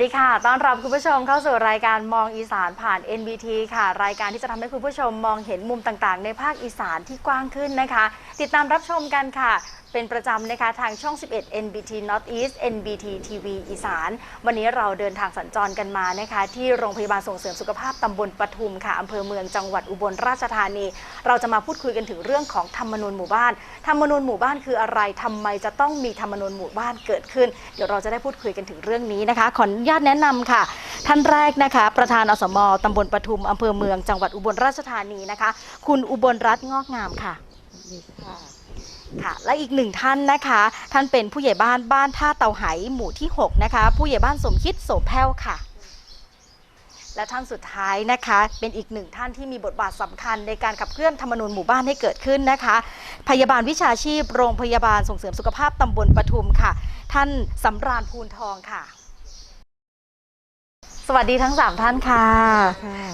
วัสดีค่ะ ต้อนรับคุณผู้ชมเข้าสู่รายการมองอีสานผ่าน NBT ค่ะ รายการที่จะทำให้คุณผู้ชมมองเห็นมุมต่างๆ ในภาคอีสานที่กว้างขึ้นนะคะ ติดตามรับชมกันค่ะ เป็นประจำนะคะทางช่อง 11 NBT Northeast NBT TV อีสาน วันนี้เราเดินทางสัญจรกันมานะคะ ที่โรงพยาบาลส่งเสริมสุขภาพตำบลปทุมค่ะอำเภอเมืองจังหวัดอุบลราชธานี เราจะมาพูดคุยกันถึงเรื่องของธรรมนูญหมู่บ้าน ธรรมนูญหมู่บ้านคืออะไรทำไมจะต้องมีธรรมนูญหมู่บ้านเกิดขึ้น เดี๋ยวเราจะได้พูดคุยกันถึงเรื่องนี้นะคะ ขออนุญาตแนะนำค่ะ ท่านแรกนะคะ ประธานอสมตำบลปทุมอำเภอเมืองจังหวัดอุบลราชธานีนะคะ คุณอุบลรัตน์งอกงามค่ะค่ะ และอีกหนึ่งท่านนะคะ ท่านเป็นผู้ใหญ่บ้านบ้านท่าเตาไหหมู่ที่ 6 นะคะ ผู้ใหญ่บ้านสมคิดโสมแพ้วค่ะ และท่านสุดท้ายนะคะ เป็นอีกหนึ่งท่านที่มีบทบาทสำคัญในการขับเคลื่อนธรรมนูญหมู่บ้านให้เกิดขึ้นนะคะ พยาบาลวิชาชีพ โรงพยาบาลส่งเสริมสุขภาพตำบลปทุมค่ะ ท่านสำราญภูนทองค่ะสวัสดีทั้งสามท่านค่ะ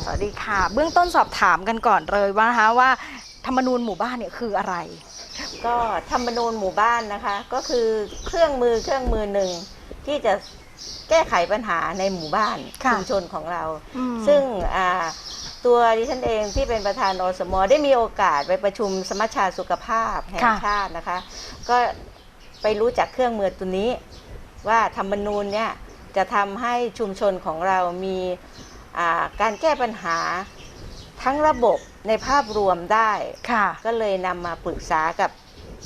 สวัสดีค่ะ เบื้องต้นสอบถามกันก่อนเลยว่านะคะว่าธรรมนูญหมู่บ้านเนี่ยคืออะไร ก็ธรรมนูญหมู่บ้านนะคะ ก็คือเครื่องมือเครื่องมือหนึ่งที่จะแก้ไขปัญหาในหมู่บ้านค่ะชุมชนของเราอืมซึ่งอ่าตัวดิฉันเองที่เป็นประธานอสมได้มีโอกาสไปประชุมสมัชชาสุขภาพแห่งค่ะชาตินะคะ ก็ไปรู้จักเครื่องมือตัวนี้ ว่าธรรมนูญเนี่ยจะทำให้ชุมชนของเรามีอ่าการแก้ปัญหา ทั้งระบบในภาพรวมได้ ค่ะ ก็เลยนำมาปรึกษากับ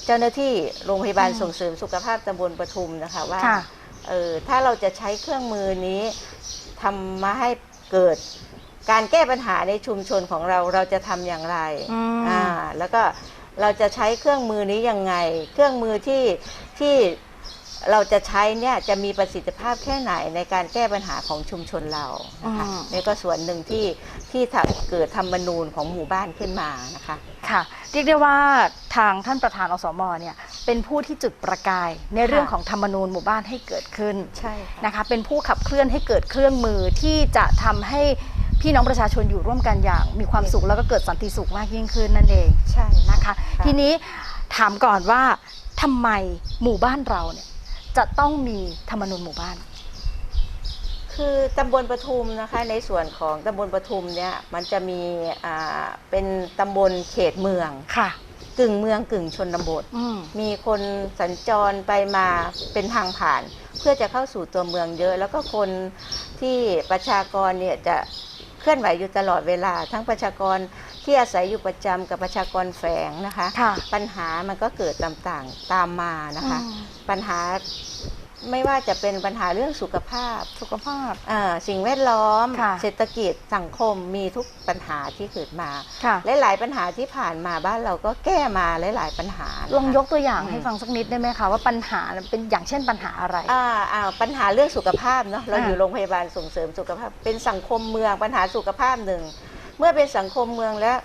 เจ้าหน้าที่โรงพยาบาลอืมส่งเสริมสุขภาพตำบลปทุมนะคะว่าค่ะ เออถ้าเราจะใช้เครื่องมือนี้ทำมาให้เกิดการแก้ปัญหาในชุมชนของเราเราจะทำอย่างไร อืม อ่าแล้วก็เราจะใช้เครื่องมือนี้ยังไง เครื่องมือที่ที่เราจะใช้เนี่ยจะมีประสิทธิภาพแค่ไหนในการแก้ปัญหาของชุมชนเรานะคะอืม นี่ก็ส่วนหนึ่งที่ ที่ทำเกิดธรรมนูญของหมู่บ้านขึ้นมานะคะค่ะเรียกได้ว่าทางท่านประธานอสมเนี่ยเป็นผู้ที่จุดประกายในเรื่องค่ะของธรรมนูญหมู่บ้านให้เกิดขึ้นใช่ค่ะนะคะเป็นผู้ขับเคลื่อนให้เกิดเครื่องมือที่จะทำให้พี่น้องประชาชนอยู่ร่วมกันอย่าง มีความสุขแล้วก็เกิดสันติสุขมากยิ่งขึ้นนั่นเองใช่นะคะค่ะทีนี้ถามก่อนว่าทำไมหมู่บ้านเราเนี่ยจะต้องมีธรรมนูญหมู่บ้าน คือตำบลปทุมนะคะในส่วนของตำบลปทุมเนี่ยมันจะมีอ่าเป็นตำบลเขตเมืองค่ะ กึ่งเมืองกึ่งชนบท อืม มีคนสัญจรไปมาเป็นทางผ่าน เพื่อจะเข้าสู่ตัวเมืองเยอะ แล้วก็คนที่ประชากรเนี่ยจะเคลื่อนไหวอยู่ตลอดเวลา ทั้งประชากรที่อาศัยอยู่ประจำกับประชากรแฝงนะคะ ค่ะ ปัญหามันก็เกิดต่างๆตามมานะคะ อืม ปัญหา ไม่ว่าจะเป็นปัญหาเรื่องสุขภาพ สุขภาพอ่าสิ่งแวดล้อม ค่ะเศรษฐกิจสังคมมีทุกปัญหาที่เกิดมาค่ะ หลาย ๆ ปัญหาที่ผ่านมาบ้านเราก็แก้มาหลาย ๆ ปัญหานะคะ ลองยกตัวอย่างอืม ให้ฟังสักนิดได้ไหมคะว่าปัญหาเป็นอย่างเช่นปัญหาอะไร อ่าอ่าปัญหาเรื่องสุขภาพเนาะเราอ่าอยู่โรงพยาบาลส่งเสริมสุขภาพ เป็นสังคมเมืองปัญหาสุขภาพหนึ่ง เมื่อเป็นสังคมเมืองแล้ว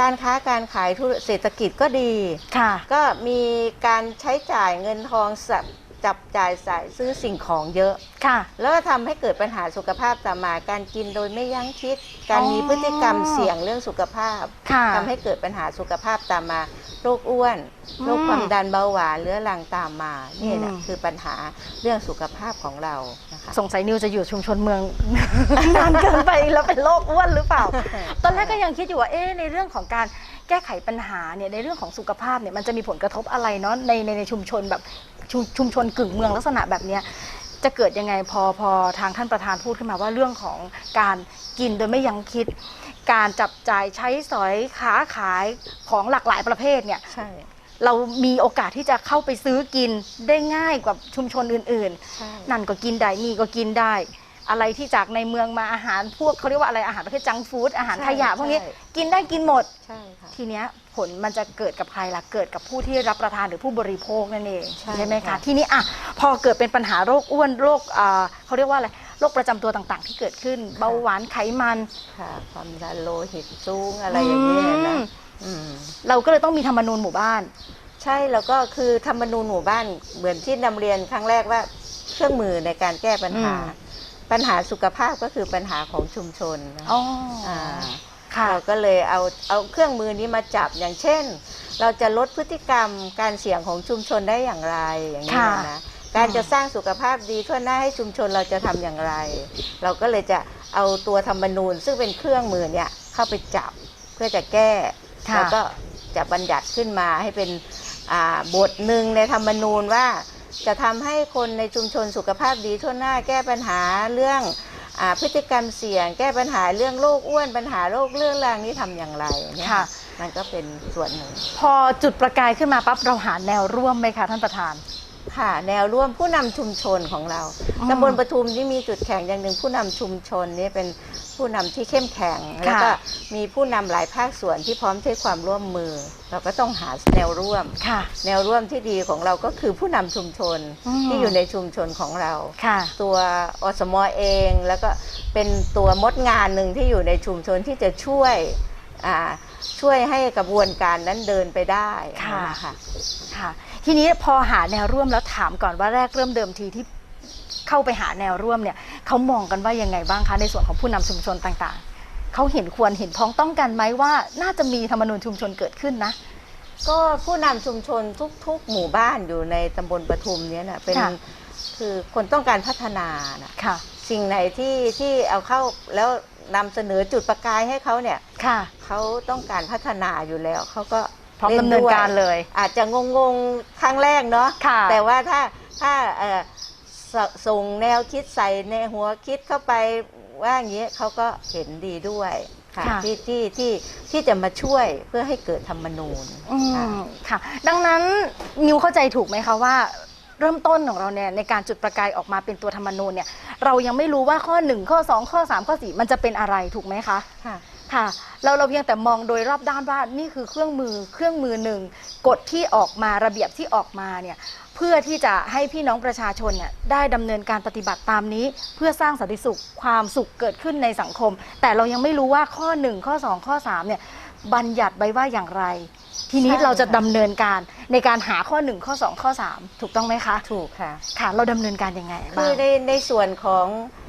การค้าการขายธุรเศรษฐกิจก็ดี ค่ะ ก็มีการใช้จ่ายเงินทองสับ จับจ่ายสายซื้อสิ่งของเยอะ ค่ะ แล้วก็ทำให้เกิดปัญหาสุขภาพตามมาการกินโดยไม่ยั้งคิด การอ๋อมีพฤติกรรมเสี่ยงเรื่องสุขภาพค่ะทำให้เกิดปัญหาสุขภาพตามมาโรคอ้วนอืมโรคความดันเบาหวานเรื้อรังตามมานี่แหละอืม คือปัญหาเรื่องสุขภาพของเรานะคะ สงสัยนิวจะอยู่ชุมชนเมือง นานเกินไปแล้วเป็นโรคอ้วนหรือเปล่า ตอนแรกก็ยังคิดอยู่ว่าเอ๊ะในเรื่องของการ แก้ไขปัญหาเนี่ยในเรื่องของสุขภาพเนี่ยมันจะมีผลกระทบอะไรเนาะในในในชุมชนแบบชุมชุมชนกึ่งเมืองลักษณะแบบเนี้ยจะเกิดยังไงพอพอทางท่านประธานพูดขึ้นมาว่าเรื่องของการกินโดยไม่ยังคิด การจับจ่ายใช้สอยค้าขายของหลากหลายประเภทเนี่ยใช่เรามีโอกาสที่จะเข้าไปซื้อกินได้ง่ายกว่าชุมชนอื่น ๆ นั่นก็กินได้นี่ก็กินได้ อะไรที่จากในเมืองมาอาหารพวกเขาเรียกว่าอะไรอาหารประเภทจังก์ฟู้ดอาหารขยะพวกนี้กินได้กินหมด ใช่ค่ะ ทีเนี้ยผลมันจะเกิดกับใครล่ะเกิดกับผู้ที่รับประทานหรือผู้บริโภคนั่นเองใช่ไหมคะค่ะ ทีนี้อะพอเกิดเป็นปัญหาโรคอ้วนโรคอ่าเขาเรียกว่าอะไรโรคประจำตัวต่างๆ ที่เกิดขึ้น เบาหวานไขมัน ค่ะ ความดันโลหิตสูงอะไรอย่างนี้ยอืนะมอืม เราก็เลยต้องมีธรรมนูญหมู่บ้าน ใช่แล้วก็คือธรรมนูญหมู่บ้านเหมือนที่นำเรียนครั้งแรกว่าเครื่องมือในการแก้ปัญหา อืม ปัญหาสุขภาพก็คือปัญหาของชุมชนนะอ๋ออ่าค่ะเราก็เลยเอาเอาเครื่องมือนี้มาจับอย่างเช่น เราจะลดพฤติกรรมการเสี่ยงของชุมชนได้อย่างไรอย่างนี้ค่ะนะการอืมจะสร้างสุขภาพดีทั่วหน้าให้ชุมชนเราจะทำอย่างไร เราก็เลยจะเอาตัวธรรมนูญ ซึ่งเป็นเครื่องมือเนี่ยเข้าไปจับเพื่อจะแก้ค่ะแล้วก็จะบัญญัติขึ้นมาให้เป็นอ่าบทหนึ่งในธรรมนูญว่า จะทำให้คนในชุมชนสุขภาพดีทั่วหน้าแก้ปัญหาเรื่องอาพฤติกรรมเสี่ยง แก้ปัญหาเรื่องโรคอ้วนปัญหาโรคเรื่องรางนี้ทำอย่างไรเนี่ยค่ะ มันก็เป็นส่วนหนึ่ง พอจุดประกายขึ้นมาปั๊บเราหาแนวร่วมไหมคะท่านประธาน ค่ะ แนวร่วมผู้นำชุมชนของเราอืมตำบลปทุมนี่มีจุดแข็งอย่างหนึ่งผู้นำชุมชนนี่เป็นผู้นำที่เข้มแข็ง แล้วก็มีผู้นำหลายภาคส่วนที่พร้อมใช้ความร่วมมือ เราก็ต้องหาแนวร่วม ค่ะ แนวร่วมที่ดีของเราก็คือผู้นำชุมชนอืม ที่อยู่ในชุมชนของเรา ค่ะ ตัวอสมเองแล้วก็เป็นตัวมดงานหนึ่งที่อยู่ในชุมชนที่จะช่วยอ่าช่วยให้กระบวนการนั้นเดินไปได้ค่ะนะคะค่ะ ทีนี้พอหาแนวร่วมแล้วถามก่อนว่าแรกเริ่มเดิมทีที่เข้าไปหาแนวร่วมเนี่ยเขามองกันว่ายังไงบ้างคะในส่วนของผู้นำชุมชนต่างๆเขาเห็นควรเห็นพ้องต้องกันไหมว่า น่าจะมีธรรมนูญชุมชนเกิดขึ้นนะ ก็ผู้นำชุมชนทุก ๆ หมู่บ้านอยู่ในตำบลปทุมเนี้ยนะเป็นค่ะคือคนต้องการพัฒนานะค่ะ สิ่งไหนที่ที่เอาเข้าแล้วนำเสนอจุดประกายให้เขาเนี่ยค่ะเขาต้องการพัฒนาอยู่แล้วเขาก็ พร้อมล่ดำเนินด้วยการเลย อาจจะงงงๆครั้งแรกเนาะค่ะ แต่ว่าถ้าถ้าเอ่อสส่งแนวคิดใส่ในหัวคิดเข้าไปว่าอย่างนี้เขาก็เห็นดีด้วยค่ะค่ะ ที่ที่ที่ที่จะมาช่วยเพื่อให้เกิดธรรมนูญอืค่ะ มค่ะ ดังนั้นนิวเข้าใจถูกไหมคะว่า เริ่มต้นของเราเนี่ยในการจุดประกายออกมาเป็นตัวธรรมนูญเนี่ยเรายังไม่รู้ว่าข้อ 1 ข้อ 2 ข้อ 3 ข้อ 4 มันจะเป็นอะไรถูกไหมคะ ค่ะ ค่ะเราเราเพียงแต่มองโดยรอบด้านว่านี่คือเครื่องมือเครื่องมือหนึ่งกฎที่ออกมาระเบียบที่ออกมาเนี่ยเพื่อที่จะให้พี่น้องประชาชนเนี่ยได้ดำเนินการปฏิบัติตามนี้ เพื่อสร้างสันติสุขความสุขเกิดขึ้นในสังคม แต่เรายังไม่รู้ว่าข้อ 1 ข้อ 2 ข้อ3เนี่ยบัญญัติไว้ว่าอย่างไร ทีนี้ใช่เราจะค่ะ ดำเนินการในการหาข้อ 1 ข้อ 2 ข้อ 3 ถูกต้องไหมคะถูกค่ะ ค่ะ เราดำเนินการยังไงคืบ้าองในในส่วนของอา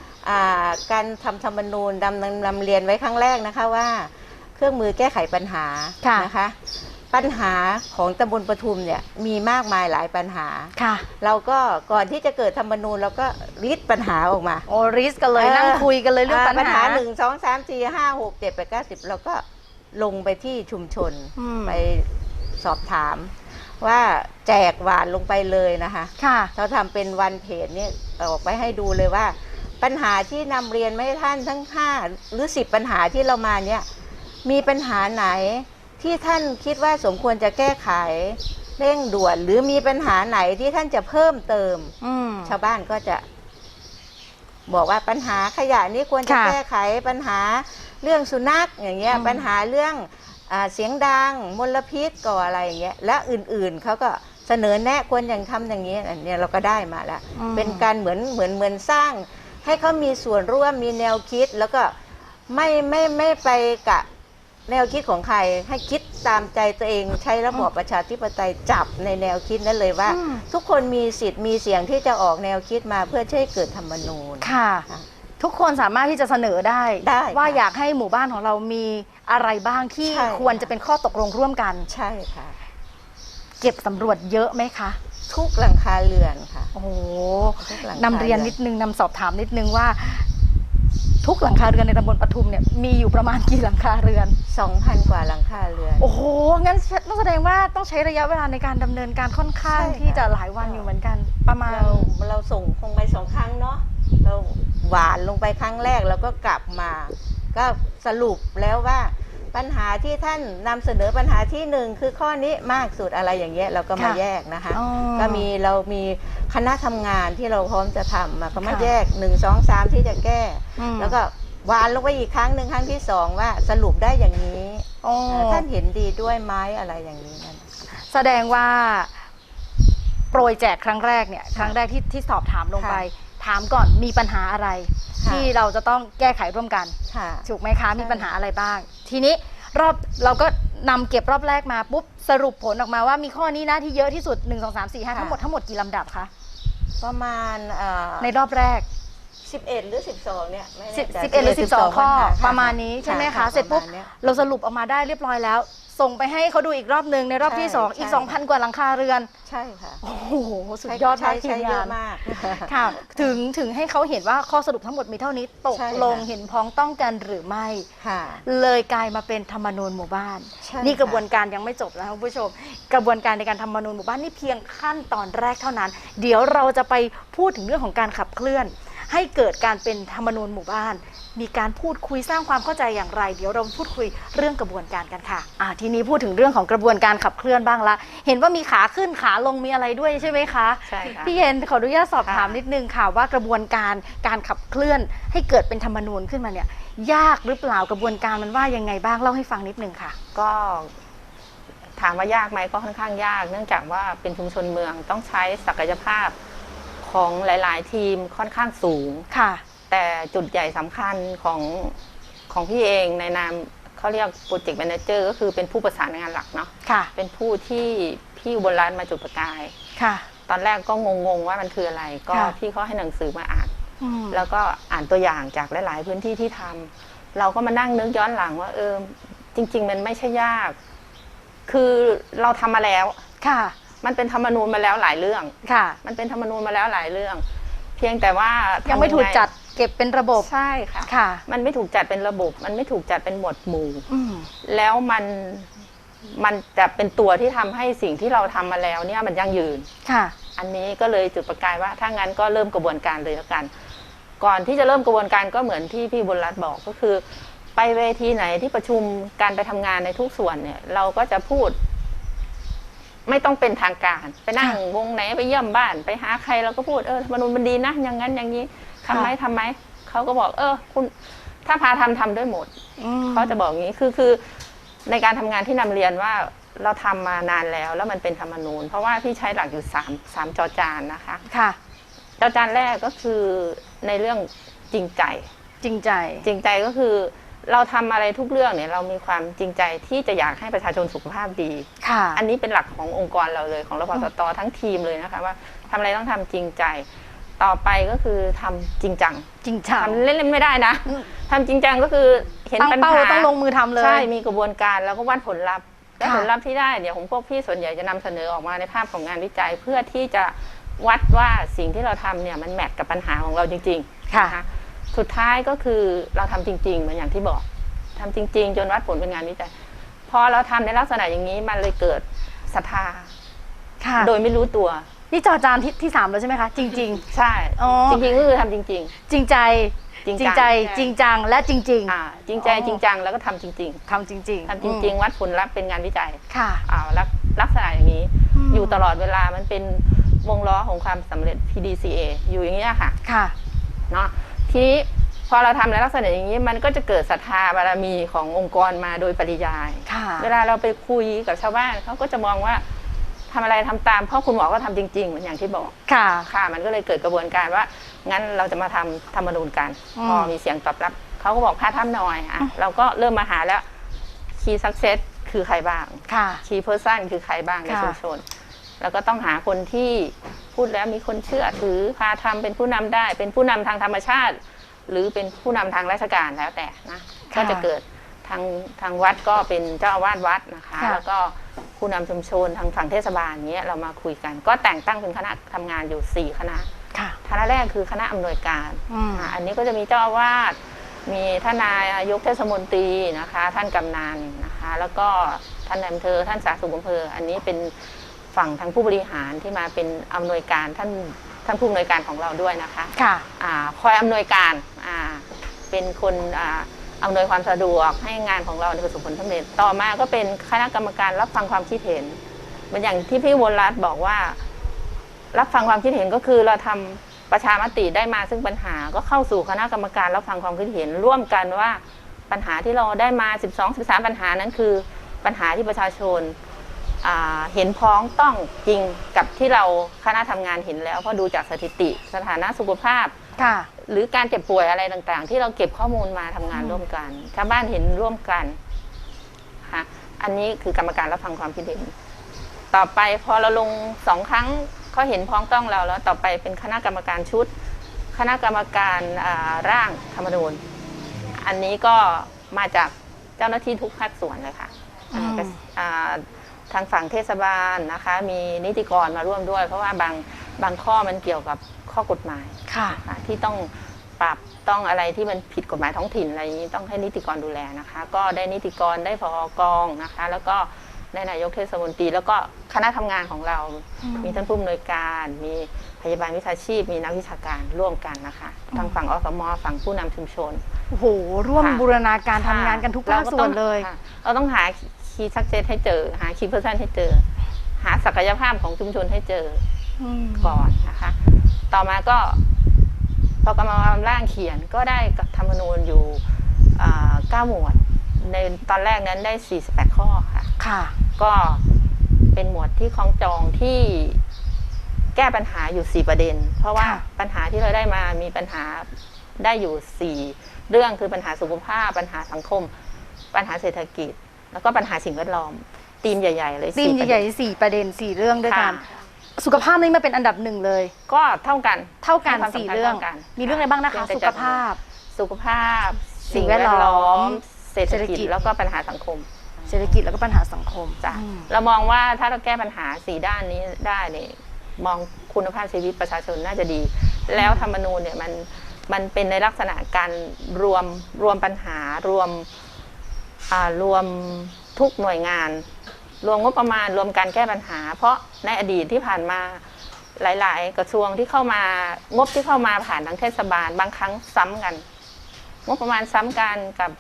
การทำธรรมนูญดำนำนำเรียนไว้ครั้งแรกนะคะว่า เครื่องมือแก้ไขปัญหาค่ะนะคะปัญหาของตำบลปทุมเนี่ยมีมากมายหลายปัญหาค่ะ เราก็ก่อนที่จะเกิดธรรมนูญเราก็ริดปัญหาออกมาโอริสกันเลยนั่งคุยกันเลยเรื่องาปัญหาหนึ่งสองสามสี่ห้าหกเจ็ดแปดเก้าสิบเราก็ลงไปที่ชุมชนอืมไปสอบถามว่าแจกหวานลงไปเลยนะคะค่ะเราทำเป็นวันเพจเนี่ยออกไปให้ดูเลยว่า ปัญหาที่นำเรียนมาให้ท่านทั้ง 5 หรือ 10 ปัญหาที่เรามาเนี่ยมีปัญหาไหนที่ท่านคิดว่าสมควรจะแก้ไขเร่งด่วน หรือมีปัญหาไหนที่ท่านจะเพิ่มเติมอืมชาวบ้านก็จะ บอกว่าปัญหาขยะนี้ควรจะค่ะแก้ไขปัญหาเรื่องสุนัขอย่างเงี้ยอืมปัญหาเรื่องอาเสียงดังมลพิษก่ออะไรอย่างเงี้ยและอื่นๆเขาก็เสนอแนะควรอย่างทำอย่างนี้อันเนี้ยเราก็ได้มาแล้วอืมเป็นการเหมือนเหมือนเหมือนสร้าง ให้เขามีส่วนร่วมมีแนวคิดแล้วก็ไม่ไม่ไม่ไปกะแนวคิดของใครให้คิดตามใจตัวเองใช้ระบอบประชาธิปไตยจับในแนวคิดนั้นเลยว่าอืมทุกคนมีสิทธิ์มีเสียงที่จะออกแนวคิดมาเพื่อให้เกิดธรรมนูญค่ะค่ะ ทุกคนสามารถที่จะเสนอได้ได้ว่าค่ะอยากให้หมู่บ้านของเรามีอะไรบ้างที่ใช่ค่ะควรจะเป็นข้อตกลงร่วมกันใช่ค่ะ เก็บสำรวจเยอะไหมคะ ทุกหลังคาเรือนค่ะโอ้โหทุกหลังคานำเรียนนิดนึงนำสอบถามนิดนึงว่า ทุกหลังคาเรือนในตำบลปทุมเนี่ยมีอยู่ประมาณกี่หลังคาเรือน สองพันกว่าหลังคาเรือน โอ้โหงั้นต้องแสดงว่าต้องใช้ระยะเวลาในการดำเนินการค่อนข้างใช่ค่ะ ที่จะหลายวันอยู่เหมือนกัน ประมาณ เราเราส่งคงไปสองครั้งเนาะเราหวานลงไปครั้งแรกแล้วก็กลับมา ก็สรุปแล้วว่า ปัญหาที่ท่านนำเสนอปัญหาที่หนึ่งคือข้อนี้มากสุดอะไรอย่างเงี้ยเราก็มาค่ะแยกนะคะ อ๋อก็มีเรามีคณะทำงานที่เราพร้อมจะทำมาก็มาค่ะ แยกหนึ่งสองสามที่จะแก้ อืมแล้วก็หวานลงไปอีกครั้งหนึ่งครั้งที่สองว่าสรุปได้อย่างนี้อ๋อเอ่อท่านเห็นดีด้วยไหมอะไรอย่างนี้นั่น แสดงว่าโปรยแจกครั้งแรกเนี่ยครั้งแรกที่ที่สอบถามลงไป ถามก่อนมีปัญหาอะไร ค่ะ ที่เราจะต้องแก้ไขร่วมกัน ค่ะ ถูกไหมคะใช่มีปัญหาอะไรบ้าง ทีนี้รอบเราก็นำเก็บรอบแรกมาปุ๊บสรุปผลออกมาว่ามีข้อนี้นะที่เยอะที่สุด 1 2 3 4 5 ทั้งหมดทั้งหมดกี่ลำดับคะประมาณเอ่อในรอบแรก 11 หรือ 12 เนี่ยไม่แน่ใจ10 11หรือ12ข้อค่ประมาณนี้ใช่ไหมคะเสร็จปุ๊บ ปะมาณนี้ย เราสรุปออกมาได้เรียบร้อยแล้ว ส่งไปให้เขาดูอีกรอบหนึ่งในรอบที่ ใช่สองอีก ใช่ 2,000 กว่าหลังคาเรือน ใช่ค่ะโอ้โห สุดยอดใช้มากทีใช้มเยงาอะนมาก ค่ะ ถึงถึงให้เขาเห็นว่าข้อสรุปทั้งหมดมีเท่านี้ตกใช่ค่ะลงเห็นพ้องต้องกันหรือไม่ ค่ะ เลยกลายมาเป็นธรรมนูญหมู่บ้าน ใช่นี่กระค่ะบวนการยังไม่จบนะคะคุณผู้ชม กระบวนการในการทำธรรมนูญหมู่บ้านนี่เพียงขั้นตอนแรกเท่านั้น เดี๋ยวเราจะไปพูดถึงเรื่องของการขับเคลื่อน ให้เกิดการเป็นธรรมนูญหมู่บ้าน มีการพูดคุยสร้างความเข้าใจอย่างไร เดี๋ยวเราพูดคุยเรื่องกระบวนการกันค่ะอ่าทีนี้พูดถึงเรื่องของกระบวนการขับเคลื่อนบ้างละ เห็นว่ามีขาขึ้นขาลงมีอะไรด้วยใช่ไหมคะใช่ค่ะพี่เย็นขออนุญาตสอบถามค่ะนิดนึงค่ะว่ากระบวนการการขับเคลื่อนให้เกิดเป็นธรรมนูญขึ้นมาเนี่ยยากหรือเปล่ากระบวนการมันว่ายังไงบ้างเล่าให้ฟังนิดนึงค่ะ ก็ถามว่ายากไหมก็ค่อนข้างยาก เนื่องจากว่าเป็นชุมชนเมืองต้องใช้ศักยภาพ ของหลาย ๆ ทีมค่อนข้างสูง ค่ะ แต่จุดใหญ่สำคัญของของพี่เองในนามเขาเรียกโปรเจกต์แมเนเจอร์ก็คือเป็นผู้ประสานงานหลักเนาะค่ะ เป็นผู้ที่พี่อุบลรัตน์มาจุดประกาย ค่ะ ตอนแรกก็งง ๆ ว่ามันคืออะไร ก็ค่ะ พี่เขาให้หนังสือมาอ่าน อืมแล้วก็อ่านตัวอย่างจากหลาย ๆ พื้นที่ที่ทำเราก็มานั่งนึกย้อนหลังว่า เออ จริง ๆ มันไม่ใช่ยาก คือเราทำมาแล้ว ค่ะ มันเป็นธรรมนูญมาแล้วหลายเรื่อง ค่ะ มันเป็นธรรมนูญมาแล้วหลายเรื่อง เพียงแต่ว่ายัยังไม่ถูกจัดเก็บเป็นระบบ ใช่ค่ะ ค่ะ มันไม่ถูกจัดเป็นระบบ มันไม่ถูกจัดเป็นหมวดหมู่ อืม แล้วมันมันจะเป็นตัวที่ทำให้สิ่งที่เราทำมาแล้วเนี่ยมันยั่งยืน ค่ะ อันนี้ก็เลยจุดประกายว่าถ้างั้นก็เริ่มกระบวนการเลยแล้วกัน ก่อนที่จะเริ่มกระบวนการก็เหมือนที่พี่บุญรัตน์บอกก็คือ ไปเวทีไหนที่ประชุมการไปทำงานในทุกส่วนเนี่ย เราก็จะพูด ไม่ต้องเป็นทางการ ไปนั่งค่ะวงไหนไปเยี่ยมบ้าน ไปหาใครเราก็พูดเออธรรมนูญมันดีนะอย่างนั้นอย่างนี้ทำไหมค่ะทำไหมเขาก็บอก เออ คุณ ถ้าพาทำทำด้วยหมดอืมเขาจะบอกอย่างนี้คือคือในการทำงานที่นำเรียนว่าเราทำมานานแล้ว แล้วมันเป็นธรรมนูญ เพราะว่าพี่ใช้หลักอยู่สามสามจอจานนะคะค่ะจอจานแรกก็คือในเรื่องจริงใจ จริงใจ จริงใจก็คือ เราทำอะไรทุกเรื่องเนี่ยเรามีความจริงใจที่จะอยากให้ประชาชนสุขภาพดี ค่ะ อันนี้เป็นหลักขององค์กรเราเลยของรพสตทั้งทีมเลยนะคะว่าทำอะไรต้องทำจริงใจ ต่อไปก็คือทำจริงจัง จริงจังทำเล่นๆไม่ได้นะอืมทำจริงจังก็คือเห็นตั้งปัญเป้าหาต้องลงมือทำเลย ใช่ มีกระบวนการแล้วก็วัดผลลัพธ์และค่ะผลลัพธ์ที่ได้เนี่ยของพวกพี่ส่วนใหญ่จะนำเสนอออกมาในภาพของงานวิจัยเพื่อที่จะวัดว่าสิ่งที่เราทำเนี่ยมันแมทกับปัญหาของเราจริงๆ ค่ะน สุดท้ายก็คือเราทำจริงๆเหมือนอย่างที่บอกทำจริง ๆ จนวัดผลเป็นงานวิจัยพอเราทำในลักษณะอย่างนี้มันเลยเกิดศรัทธาค่ะโดยไม่รู้ตัวนี่จอจานที่ที่สามแล้วใช่ไหมคะจริงใช่อ๋อจริงๆก็คือทำจริง ๆ จริงใจจริงจริงจังใจจริงจังและจริงๆอ่าจริงใจอ๋อจริงจังแล้วก็ทำจริง ๆทำจริง ๆทำจริง ๆ วัดผลลัพธ์เป็นงานวิจัยๆค่ะอ่าลักลักษณะอย่างนี้มอยู่ตลอดเวลามันเป็นวงล้อของความสำเร็จ PDCA อยู่อย่างนี้ยค่ะค่ะเนาะ ทีนี้พอเราทำในลักษณะอย่างนี้มันก็จะเกิดศรัทธาบารมีขององค์กรมาโดยปริยาย ค่ะเวลาเราไปคุยกับชาวบ้านเขาก็จะมองว่าทำอะไรทำตามเพราะคุณหมอก็ทำจริงๆเหมือนอย่างที่บอก ค่ะ ค่ะมันก็เลยเกิดกระบวนการว่า งั้นเราจะมาทำธรรมนูญกันอืมพอมีเสียงตอบรับ เขาก็บอกพาทำหน่อยอะเราก็เริ่มมาหาแล้ว key success คือใครบ้าง ค่ะ คีย์เพอร์ซันคือใครบ้างในค่ะ ชุมชน แล้วก็ต้องหาคนที่ พูดแล้วมีคนเชื่อถือพาทำเป็นผู้นำได้ เป็นผู้นำทางธรรมชาติ หรือเป็นผู้นำทางราชการแล้วแต่นะก็จะเกิดทางทางวัดก็เป็นเจ้าอาวาสวัดนะคะ ค่ะ แล้วก็ผู้นำชุมชนทางฝั่งเทศบาลเนี้ยเรามาคุยกัน ก็แต่งตั้งเป็นคณะทำงานอยู่ 4 คณะ ค่ะ คณะแรกคือคณะอำนวยการ อืม อ่าอันนี้ก็จะมีเจ้าอาวาสมีท่านนายกเทศมนตรีนะคะ ท่านกำนันนะคะ แล้วก็ท่านนายอำเภอท่านสาธารณสุขอำเภอ อันนี้เป็น ฝั่งทางผู้บริหารที่มาเป็นอำนวยการท่านท่านผู้อำนวยการของเราด้วยนะคะค่ะอ่าคอยอำนวยการอ่าเป็นคนอ่าอำนวยความสะดวกให้งานของเราในยประสบผลสำเร็จ ต่อมาก็เป็นคณะกรรมการรับฟังความคิดเห็นเหมือนอย่างที่พี่วรรัตน์บอกว่า รับฟังความคิดเห็นก็คือเราทำประชามติได้มาซึ่งปัญหาก็เข้าสู่คณะกรรมการรับฟังความคิดเห็น ร่วมกันว่าปัญหาที่เราได้มา 12 13 ปัญหานั้นคือ ปัญหาที่ประชาชนอ่า เห็นพ้องต้องจริงกับที่เราคณะทำงานเห็นแล้วเพราะดูจากสถิติสถานะสุขภาพค่ะหรือการเจ็บป่วยอะไรต่างๆ ที่เราเก็บข้อมูลมาทำงานอืมร่วมกันชาวบ้านเห็นร่วมกันค่ะอันนี้คือกรรมการรับฟังความคิดเห็น ต่อไปพอเราลงสองครั้งเขาเห็นพ้องต้องเราแล้วต่อไปเป็นคณะกรรมการชุด คณะกรรมการอ่าร่างธรรมนูญอันนี้ก็มาจากเจ้าหน้าที่ทุกภาคส่วนเลยค่ะ อ่าอืมกระอ่าทางฝั่งเทศบาลนะคะ มีนิติกรมาร่วมด้วย เพราะว่าบางบางข้อมันเกี่ยวกับข้อกฎหมายค่ะ ค่ะที่ต้องปรับต้องอะไรที่มันผิดกฎหมายท้องถิ่นอะไรอย่างนี้ต้องให้นิติกรดูแลนะคะ ก็ได้นิติกรได้พอกองนะคะ แล้วก็ได้นายกเทศมนตรี แล้วก็คณะทำงานของเรา อืม มีท่านผู้อำนวยการ มีพยาบาลวิชาชีพ มีนักวิชาการร่วมกันนะคะทางฝั่งอสมฝั่งผู้นำชุมชน โอ้โหร่วมค่ะ บูรณาการทำงานกันทุกภาครส่วนเลย ค่ะเราต้องหา คีย์ซักเซสให้เจอ หาคีย์เพอร์ซันให้เจอ หาศักยภาพของชุมชนให้เจออืมก่อนนะคะ ต่อมาก็พอกรรมการร่างเขียนก็ได้กับธรรมนูญอยู่อ่าเก้าหมวด ในตอนแรกนั้นได้ 48 ข้อค่ะ ค่ะ ก็เป็นหมวดที่คล้องจองที่แก้ปัญหาอยู่ 4 ประเด็น เพราะว่าค่ะปัญหาที่เราได้มามีปัญหาได้อยู่ 4 เรื่องคือปัญหาสุขภาพ ปัญหาสังคม ปัญหาเศรษฐกิจ แล้วก็ปัญหาสิ่งแวดล้อมธีมใหญ่ ๆ เลยธีมสี่ประใหเด็ญ่นๆสี่ประเด็นสี่เรื่องด้วยกันค่ะสุขภาพนี่มาเป็นอันดับหนึ่งเลย ก็เท่ากันเท่ากันให้ความสี่สำคัญเรื่อง ท่ากันมีเรื่องอะไรบ้างนะคะเพียสุแต่ขจำนวนภาพ สุขภาพ สิ่งแวดล้อม เศรษฐเศรษฐกิกิจจแล้วก็ปัญหาสังคมเศรษฐกิจแล้วก็ปัญหาสังคมจ้ะอืมเรามองว่าถ้าเราแก้ปัญหาสี่ด้านนี้ได้เนี่ยมองคุณภาพชีวิตประชาชนน่าจะดี แล้วธรรมนูญเนี่ยมันมันเป็นในลักษณะการรวมรวมปัญหารวมอ่า รวมทุกหน่วยงาน รวมงบประมาณรวมการแก้ปัญหา เพราะในอดีตที่ผ่านมาหลาย ๆ กระทรวงที่เข้ามางบที่เข้ามาผ่านทางเทศบาล บางครั้งซ้ำกัน งบประมาณซ้ำกันกับ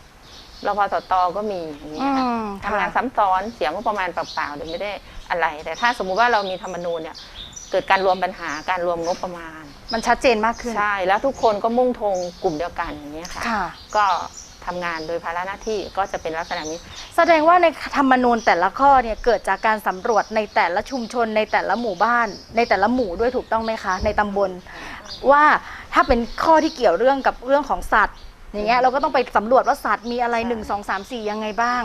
รพสตก็มีอย่างนี้อืค่ะมทำงานซ้ำซ้อนเสียงบประมาณเปล่าๆโดยไม่ได้อะไร แต่ถ้าสมมุติว่าเรามีธรรมนูญเนี่ยเกิดการรวมปัญหาการรวมงบประมาณ มันชัดเจนมากขึ้นใช่แล้วทุกคนก็มุ่งทงกลุ่มเดียวกันอย่างนี้ยค่ะค่ะ ก็ ทำงานโดยภาระหน้าที่ก็จะเป็นลักษณะนี้ แสดงว่าในธรรมนูญแต่ละข้อเนี่ยเกิดจากการสำรวจในแต่ละชุมชนในแต่ละหมู่บ้าน ในแต่ละหมู่ด้วยถูกต้องไหมคะ ในตำบล ว่าถ้าเป็นข้อที่เกี่ยวเรื่องกับเรื่องของสัตว์อย่างเงี้ยเราก็ต้องไปสำรวจว่าสัตว์มีอะไรหนึ่งสองสามสี่ยังไงบ้าง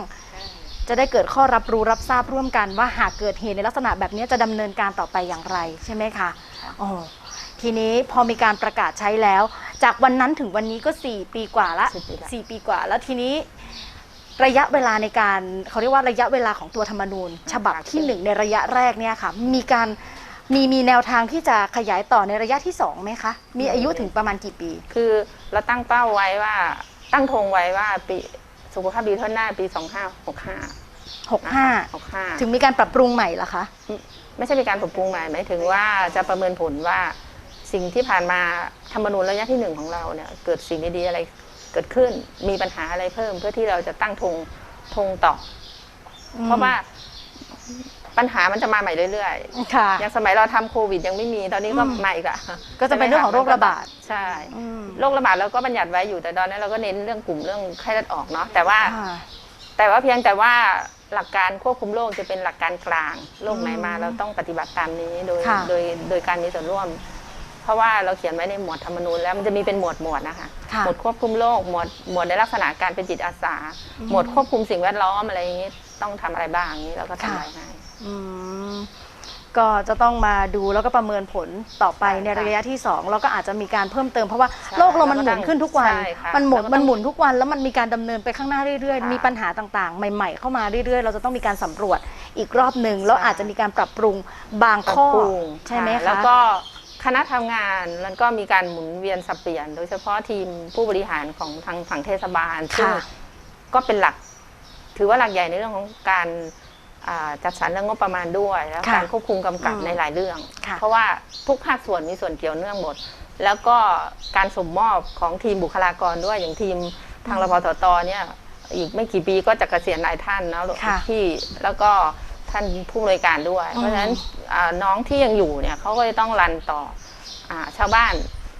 จะได้เกิดข้อรับรู้รับทราบร่วมกันว่าหากเกิดเหตุในลักษณะแบบนี้จะดำเนินการต่อไปอย่างไรใช่ไหมคะอ๋อทีนี้พอมีการประกาศใช้แล้ว จากวันนั้นถึงวันนี้ก็ 4 ปีกว่าละสี่ปีละสี่ปีกว่า แล้วทีนี้ ระยะเวลาในการเขาเรียกว่าระยะเวลาของตัวธรรมนูญ ฉบับที่หนึ่งในระยะแรกเนี่ยค่ะ มีการมีมีแนวทางที่จะขยายต่อในระยะที่สองไหมคะมีอายุถึงประมาณกี่ปี คือเราตั้งเป้าไว้ว่าตั้งธงไว้ว่าปีสุขภาพดีทั่วหน้าปี 2565 65 65 ถึงมีการปรับปรุงใหม่เหรอคะ ไม่ใช่มีการปรับปรุงใหม่หมายถึงว่าจะประเมินผลว่า สิ่งที่ผ่านมาธรรมนูญระยะที่หนึ่งของเราเนี่ยเกิดสิ่งดีๆอะไรเกิดขึ้น มีปัญหาอะไรเพิ่ม เพื่อที่เราจะตั้งธงธงต่ออเพราะว่าปัญหามันจะมาใหม่เรื่อยค่ะ ๆ อย่างสมัยเราทำโควิดยังไม่มี ตอนนี้ก็อืม มาอีกละก็จะเป็นเรื่องของโรคระบาดใช่ อืมโรคระบาดเราก็บัญญัติไว้อยู่แต่ตอนนั้นเราก็เน้นเรื่องกลุ่มเรื่องไข้เลือดออกเนาะแต่ว่า ค่ะ แต่ว่าเพียงแต่ว่าหลักการควบคุมโรคจะเป็นหลักการกลางโรคไหนมาอืมเราต้องปฏิบัติตามนี้โดยค่ะ โดยโดยการมีส่วนร่วม เพราะว่าเราเขียนไว้ในหมวดธรรมนูญแล้วมันจะมีเป็นหมวดหมวดนะคะ ค่ะหมวดควบคุมโรคหมวดหมวดในลักษณะการเป็นจิตอาสา อืม หมวดควบคุมสิ่งแวดล้อมอะไรอย่างนี้ต้องทำอะไรบ้างอย่างนี้เราก็ทำค่ะไว้ให้ อืมก็จะต้องมาดูแล้วก็ประเมินผลต่อไปใช่ในค่ะระยะที่ 2 แล้วก็อาจจะมีการเพิ่มเติมเพราะว่าใช่โลกเรามันแล้วหก็มุนขึ้นทุกวัน ใช่ค่ะมันหมุนแล้วก็ต้องมันหมุนทุกวันแล้วมันมีการดำเนินไปข้างหน้าเรื่อยค่ะๆ มีปัญหาต่างๆ ใหม่ ๆ เข้ามาเรื่อยๆ เราจะต้องมีการสำรวจอีกรอบหนึ่งแล้วใช่ อาจจะมีการปรับปรุงบางข้อปรับปรุงใช่ไหมคะ แล้วก็ คณะทำงานแล้วก็มีการหมุนเวียนสับเปลี่ยน โดยเฉพาะทีมผู้บริหารของทางฝั่งเทศบาลซึ่งค่ะก็เป็นหลัก ถือว่าหลักใหญ่ในเรื่องของการอ่าจัดสรรเรื่องงบประมาณด้วยแล้วค่ะการควบคุมกำกับอืมในหลายเรื่องค่ะเพราะว่าทุกภาคส่วนมีส่วนเกี่ยวเนื่องหมด แล้วก็การสมมอบของทีมบุคลากรด้วยอย่างทีมทางรพสตเนี่ยอีกไม่กี่ปีก็จะเกษียณหลายท่านนะค่ะที่แล้วก็ ท่านผู้อำนวยการด้วย เพราะฉะนั้นอ่าน้องที่ยังอยู่เนี่ยเขาก็จะต้องรันต่ออาชาวบ้าน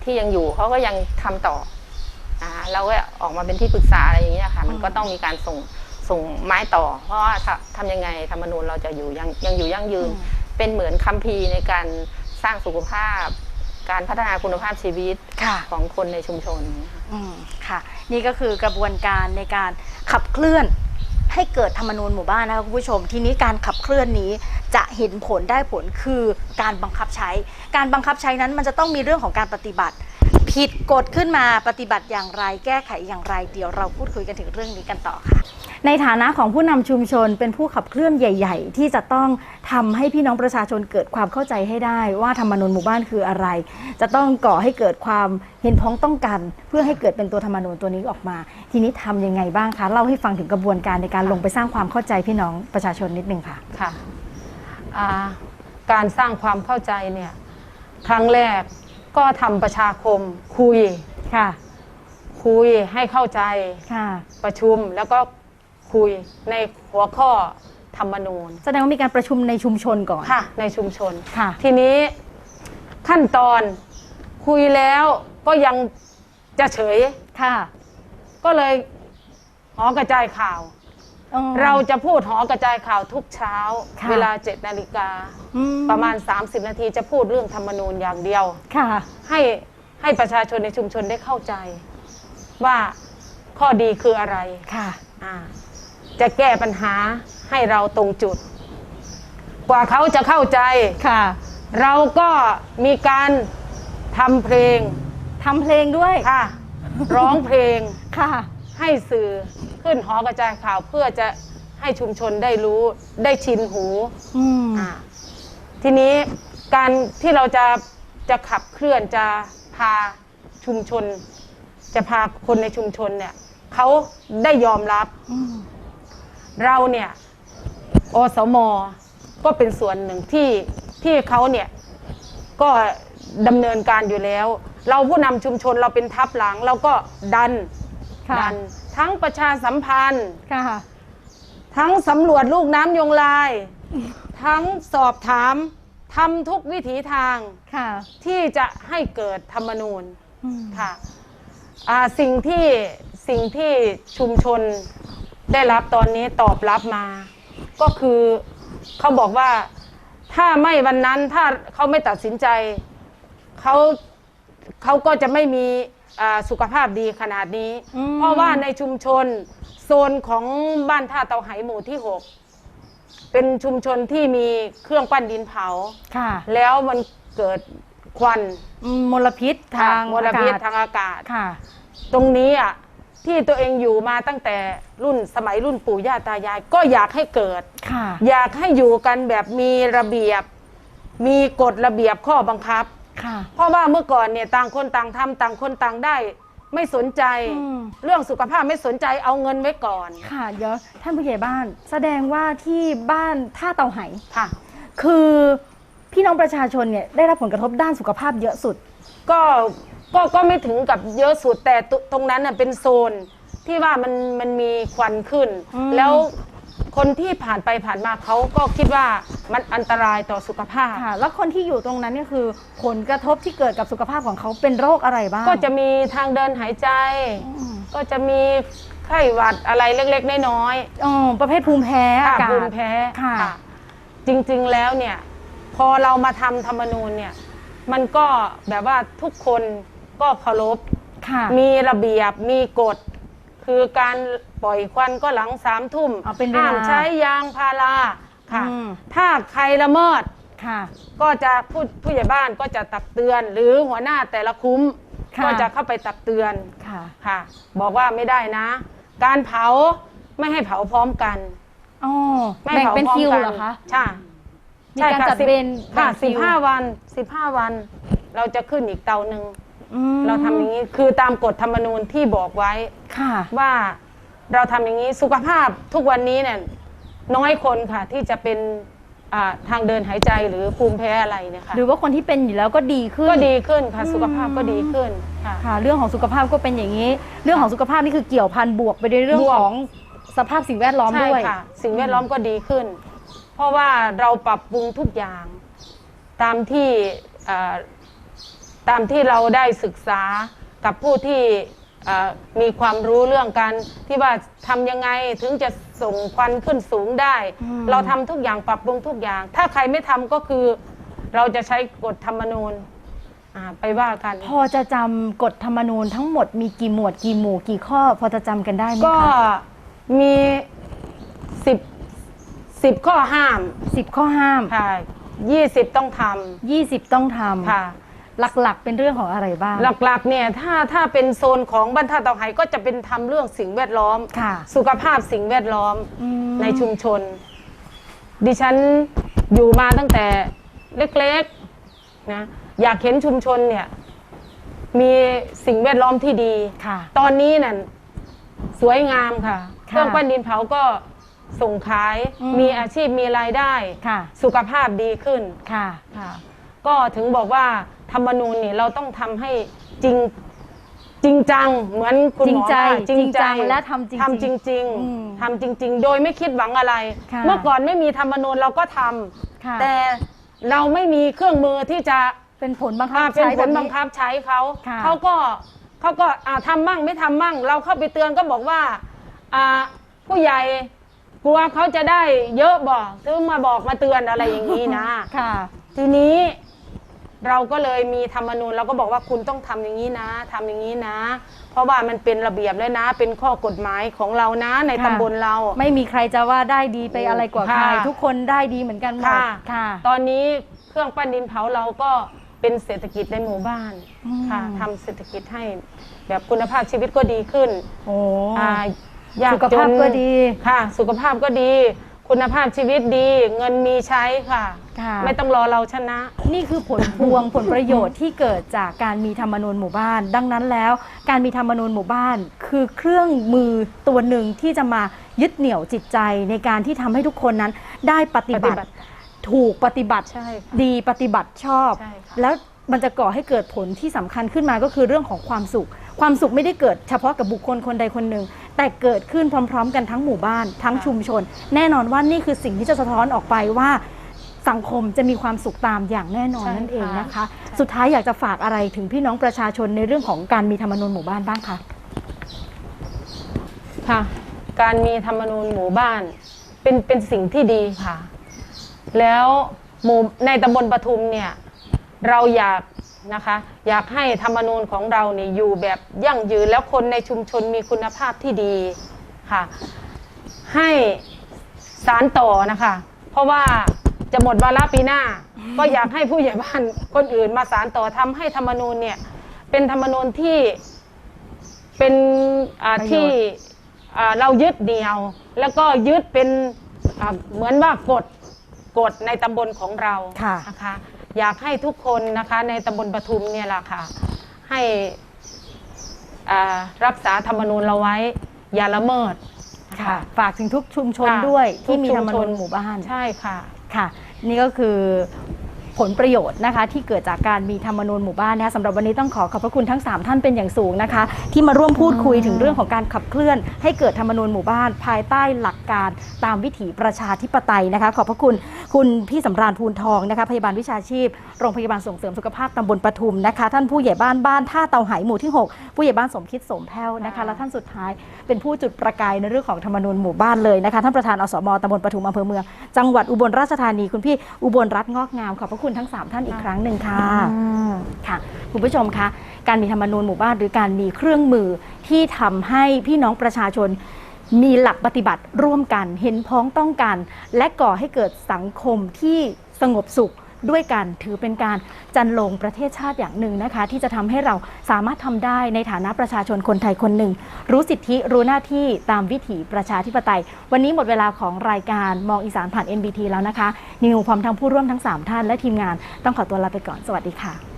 ที่ยังอยู่เขาก็ยังทำต่ออ่าเราก็ออกมาเป็นที่ปรึกษาอะไรอย่างเงี้ยค่ะ มันก็ต้องมีการส่งส่งไม้ต่อ เพราะว่าถ้าทำยังไงธรรมนูญเราจะอยู่ยังยังอยู่ยั่งยืนอืมเป็นเหมือนคัมภีร์ในการสร้างสุขภาพการพัฒนาคุณภาพชีวิตค่ะของคนในชุมชนค่ะอืมค่ะ นี่ก็คือกระบวนการในการขับเคลื่อน ให้เกิดธรรมนูญหมู่บ้านนะคะคุณผู้ชม ทีนี้การขับเคลื่อนนี้จะเห็นผลได้ผลคือการบังคับใช้ การบังคับใช้นั้นมันจะต้องมีเรื่องของการปฏิบัติ ผิดกฎขึ้นมาปฏิบัติอย่างไร แก้ไขอย่างไร เดี๋ยวเราพูดคุยกันถึงเรื่องนี้กันต่อค่ะ ในฐานะของผู้นำชุมชนเป็นผู้ขับเคลื่อนใหญ่ ๆ ที่จะต้องทำให้พี่น้องประชาชนเกิดความเข้าใจให้ได้ ว่าธรรมนูญหมู่บ้านคืออะไร จะต้องก่อให้เกิดความเห็นพ้องต้องกัน เพื่อให้เกิดเป็นตัวธรรมนูญตัวนี้ออกมา ทีนี้ทำยังไงบ้างคะเล่าให้ฟังถึงกระบวนการในการลงไปสร้างความเข้าใจพี่น้องประชาชนนิดนึงค่ะค่ะอ่าการสร้างความเข้าใจเนี่ยครั้งแรก ก็ทำประชาคมคุย ค่ะ คุยให้เข้าใจค่ะ ประชุมแล้วก็คุยในหัวข้อธรรมนูญแสดงว่ามีการประชุมในชุมชนก่อนค่ะ ในชุมชน ค่ะ ทีนี้ขั้นตอนคุยแล้วก็ยังจะเฉย ค่ะ ก็เลยหอกระจายข่าว อ๋อ เราจะพูดหอกระจายข่าวทุกเช้า ค่ะ เวลา7นาฬิกาอืประมาณ 30 นาทีจะพูดเรื่องธรรมนูญอย่างเดียว ค่ะ ให้ให้ประชาชนในชุมชนได้เข้าใจ ว่าข้อดีคืออะไรค่ะ อ่าจะแก้ปัญหาให้เราตรงจุด กว่าเขาจะเข้าใจ ค่ะเราก็มีการทำเพลงทำเพลงด้วย ค่ะ ร้องเพลง ค่ะ ให้สื่อขึ้นหอกระจายข่าวเพื่อจะให้ชุมชนได้รู้ได้ชินหูอืมอ่าทีนี้การที่เราจะจะขับเคลื่อนจะพาชุมชน จะพาคนในชุมชนเนี่ยเขาได้ยอมรับ อืมเราเนี่ยอสมก็เป็นส่วนหนึ่งที่ที่เขาเนี่ยก็ดำเนินการอยู่แล้ว เราผู้นำชุมชนเราเป็นทัพหลังเราก็ดัน ค่ะดันทั้งประชาสัมพันธ์ ค่ะ ทั้งสำรวจลูกน้ำยงลาย ทั้งสอบถามทำทุกวิถีทางค่ะ ที่จะให้เกิดธรรมนูญอืมค่ะอ่าสิ่งที่สิ่งที่ชุมชนได้รับตอนนี้ตอบรับมา ก็คือเขาบอกว่าถ้าไม่วันนั้นถ้าเขาไม่ตัดสินใจเขาเขาก็จะไม่มี อ่าสุขภาพดีขนาดนี้ อืม เพราะว่าในชุมชนโซนของบ้านท่าเตาไหหมู่ที่6เป็นชุมชนที่มีเครื่องปั้นดินเผา ค่ะแล้วมันเกิดควันอืมมลพิษทางมลพิษอากาศทางอากาศ ค่ะ ตรงนี้อะที่ตัวเองอยู่มาตั้งแต่รุ่นสมัยรุ่นปู่ย่าตายาย ก็อยากให้เกิด ค่ะ อยากให้อยู่กันแบบมีระเบียบ มีกฎระเบียบข้อบังคับค่ะ เพราะว่าเมื่อก่อนเนี่ยต่างคนต่างทำต่างคนต่างได้ ไม่สนใจอืมเรื่องสุขภาพไม่สนใจเอาเงินไว้ก่อน ค่ะเดี๋ยวท่านผู้ใหญ่บ้าน แสดงว่าที่บ้านท่าเตาไหค่ะ คือพี่น้องประชาชนเนี่ยได้รับผลกระทบด้านสุขภาพเยอะสุด ก็ก็ก็ไม่ถึงกับเยอะสุดแต่ตตรงนั้นน่ะเป็นโซนที่ว่ามันมันมีควันขึ้นอืมแล้วคนที่ผ่านไปผ่านมาเขาก็คิดว่า มันอันตรายต่อสุขภาพ ค่ะแล้วคนที่อยู่ตรงนั้นเนี่ยคือผลกระทบที่เกิดกับสุขภาพของเขาเป็นโรคอะไรบ้างก็จะมีทางเดินหายใจ อืมก็จะมีไข้หวัดอะไรเล็กๆ น้อยอ๋อประเภทภูมิแพ้ๆอาค่ะกาศ ภูมิแพ้ค่ะ จริงๆแล้วเนี่ย พอเรามาทำธรรมนูญเนี่ย มันก็แบบว่าทุกคนก็เคารพ ค่ะมีระเบียบมีกฎ คือการปล่อยควันก็หลังสามทุ่มเอาเป็นเวลา ห้ามใช้ยางพารา ค่ะ อืมถ้าใครละเมิด ค่ะ ก็จะผู้ผู้ใหญ่บ้านก็จะตักเตือน หรือหัวหน้าแต่ละคุ้ม ค่ะ ก็จะเข้าไปตักเตือนค่ะ ค่ะ บอกว่าไม่ได้นะ การเผาไม่ให้เผาพร้อมกัน อ๋อไม่แบ่งเผาเป็นพร้อมคิวกันเหรอคะ ใช่มีใช่การค่ะจัดสิบเวรค่ะแบ่งคิสิบว ห้าวันสิบห้าวัน เราจะขึ้นอีกเตาหนึ่งอืมเราทำอย่างนี้คือตามกฎธรรมนูญที่บอกไว้ ค่ะ ว่าเราทำอย่างนี้สุขภาพทุกวันนี้เนี่ย น้อยคนค่ะ ที่จะเป็นอ่าทางเดินหายใจหรือภูมิแพ้อะไรเนี่ยค่ะหรือว่าคนที่เป็นอยู่แล้วก็ดีขึ้น ก็ดีขึ้นค่ะอืมสุขภาพก็ดีขึ้นค่ะ ค่ะเรื่องของสุขภาพก็เป็นอย่างนี้ เรื่องของสุขภาพนี่คือเกี่ยวพันบวกไปในเรื่องบวก ของสภาพสิ่งแวดล้อมใช่ด้วย ค่ะ สิ่งแวดล้อมก็ดีขึ้น เพราะว่าเราปรับปรุงทุกอย่าง ตามที่อ่าตามที่เราได้ศึกษากับผู้ที่อ่า มีความรู้เรื่องการที่ว่าทำยังไงถึงจะส่งควันขึ้นสูงได้ อืม เราทำทุกอย่างปรับปรุงทุกอย่าง ถ้าใครไม่ทำก็คือ เราจะใช้กฎธรรมนูญอ่าไปว่ากัน พอจะจำกฎธรรมนูญทั้งหมดมีกี่หมวดกี่หมู่กี่ข้อ พอจะจำกันได้ไหมก็คะมีสิบสิบข้อห้ามสิบข้อห้ามค่ะยี่สิบต้องทยี่สิบต้องทำค่ะำ หลักๆ เป็นเรื่องของอะไรบ้าง หลักๆเนี่ยถ้าถ้าเป็นโซนของบรรทัดเตาไหก็จะเป็นทำเรื่องสิ่งแวดล้อม ค่ะสุขภาพสิ่งแวดล้อมอืม ในชุมชน ดิฉันอยู่มาตั้งแต่เล็กๆนะอยากเห็นชุมชนเนี่ย มีสิ่งแวดล้อมที่ดี ค่ะ ตอนนี้นั่นสวยงามค่ะค่ะเครื่องปั้นดินเผาก็ส่งขายอืม มีอาชีพมีรายได้ ค่ะ สุขภาพดีขึ้นค่ะ ค่ะ ก็ถึงบอกว่าธรรมนูญนี่เราต้องทำให้จริงจริงจังเหมือนคุณจริหงมอใจว่าจริงจังและทำจริงๆทำจริง อืมๆทำจริง ๆ โดยไม่คิดหวังอะไร ค่ะเมื่อก่อนไม่มีธรรมนูญเราก็ทำค่ะแต่เราไม่มีเครื่องมือที่จะ เป็นผลบังคัอ่าบเป็นใช้ผแบบลนี้บังคับใช้เขา ค่ะเขาก็เขาก็อ่าทำมั่งไม่ทำมั่ง เราเข้าไปเตือนก็บอกว่าอ่าผู้ใหญ่กลัวเขาจะได้เยอะบอกถึงมาบอกมาเตือนอะไรอย่างนี้นะ ค่ะ ทีนี้ เราก็เลยมีธรรมนูญเราก็บอกว่าคุณต้องทำอย่างนี้นะทำอย่างนี้นะ เพราะว่ามันเป็นระเบียบแล้วนะ เป็นข้อกฎหมายของเรานะในค่ะตำบลเรา ไม่มีใครจะว่าได้ดีไปอะไรกว่าใครค่ะทุกคนได้ดีเหมือนกันหมดค่ะค่ะ ตอนนี้เครื่องปั้นดินเผาเราก็เป็นเศรษฐกิจในหมู่บ้านอืมค่ะทำเศรษฐกิจให้แบบคุณภาพชีวิตก็ดีขึ้นโอ้อ่ายากสุขภาพจนก็ดีค่ะ สุขภาพก็ดี คุณภาพชีวิตดี เงินมีใช้ค่ะ ค่ะ ไม่ต้องรอเราชนะ นี่คือผลพวง ผลประโยชน์ที่เกิดจากการมีธรรมนูญหมู่บ้าน ดังนั้นแล้ว การมีธรรมนูญหมู่บ้าน คือเครื่องมือตัวหนึ่งที่จะมายึดเหนี่ยวจิตใจในการที่ทำให้ทุกคนนั้นได้ปฏิบัปฏิบัติติถูกปฏิบัติใช่ค่ะดีปฏิบัติชอบ ใช่ค่ะ แล้วมันจะก่อให้เกิดผลที่สำคัญขึ้นมาก็คือเรื่องของความสุข ความสุขไม่ได้เกิดเฉพาะกับบุคคลคนใดคนหนึ่ง แต่เกิดขึ้นพร้อม ๆ กันทั้งหมู่บ้านทั้งชุมชน แน่นอนว่านี่คือสิ่งที่จะสะท้อนออกไปว่าสังคมจะมีความสุขตามอย่างแน่นอนใช่นั่นเองนะคะใช่สุดท้ายอยากจะฝากอะไรถึงพี่น้องประชาชนในเรื่องของการมีธรรมนูญหมู่บ้านบ้างคะค่ะ การมีธรรมนูญหมู่บ้านเป็นเป็นสิ่งที่ดีค่ะ แล้วหมู่ในตำบลปทุมเนี่ยเราอยาก นะคะ อยากให้ธรรมนูญของเราเนี่ยอยู่แบบยั่งยืนแล้วคนในชุมชนมีคุณภาพที่ดีค่ะให้สารต่อนะคะ เพราะว่าจะหมดวาระปีหน้า ก็อยากให้ผู้ใหญ่บ้านคนอื่นมาสารต่อทำให้ธรรมนูญเนี่ยเป็นธรรมนูญที่เป็นอ่าประโยชน์ที่อ่าเรายึดเหนี่ยว แล้วก็ยึดเป็นอ่าเหมือนว่ากฎกฎในตำบลของเราค่ะนะคะ อยากให้ทุกคนนะคะในตำบลปทุมเนี่ยแหละค่ะให้อ่ารักษาธรรมนูญเราไว้ อย่าละเมิดค่ะฝากถึงทุกชุมชนค่ะด้วยที่ทุกมีชุธรรมนูญชหมู่บ้านใช่ค่ะค่ะ นี่ก็คือ ผลประโยชน์นะคะที่เกิดจากการมีธรรมนูญหมู่บ้านนะคะสำหรับวันนี้ต้องขอขอบพระคุณทั้ง 3 ท่านเป็นอย่างสูงนะคะ ที่มาร่วมพูดคุยถึงเรื่องของการขับเคลื่อน ให้เกิดธรรมนูญหมู่บ้าน ภายใต้หลักการตามวิถีประชาธิปไตยนะคะ ขอบพระคุณคุณพี่สำราญภูนทองนะคะพยาบาลวิชาชีพโรงพยาบาลส่งเสริมสุขภาพตำบลปทุมนะคะ ท่านผู้ใหญ่บ้านบ้านท่าเตาไหหมู่ที่ 6 ผู้ใหญ่บ้านสมคิดสมแพ้วนะคะค่ะและท่านสุดท้ายเป็นผู้จุดประกายในเรื่องของธรรมนูญหมู่บ้านเลยนะคะท่านประธานอสมตำบลปทุมอำเภอเมืองจังหวัดอุบลราชธานีคุณพี่อุบลรัตน์งอกงามขอบพระคุณทั้ง 3 ท่านอีกครั้งหนึ่งค่ะค่ะ คุณผู้ชมคะการมีธรรมนูญหมู่บ้านหรือการมีเครื่องมือที่ทำให้พี่น้องประชาชนมีหลักปฏิบัติร่วมกัน เห็นพ้องต้องกัน และก่อให้เกิดสังคมที่สงบสุข ด้วยกัน ถือเป็นการจันลงประเทศชาติอย่างหนึ่งนะคะ ที่จะทำให้เราสามารถทำได้ในฐานะประชาชนคนไทยคนหนึ่ง รู้สิทธิรู้หน้าที่ตามวิถีประชาธิปไตย วันนี้หมดเวลาของรายการมองอีสานผ่าน NBT แล้วนะคะนิวพร้อมทั้งผู้ร่วมทั้ง 3 ท่านและทีมงานต้องขอตัวลาไปก่อนสวัสดีค่ะ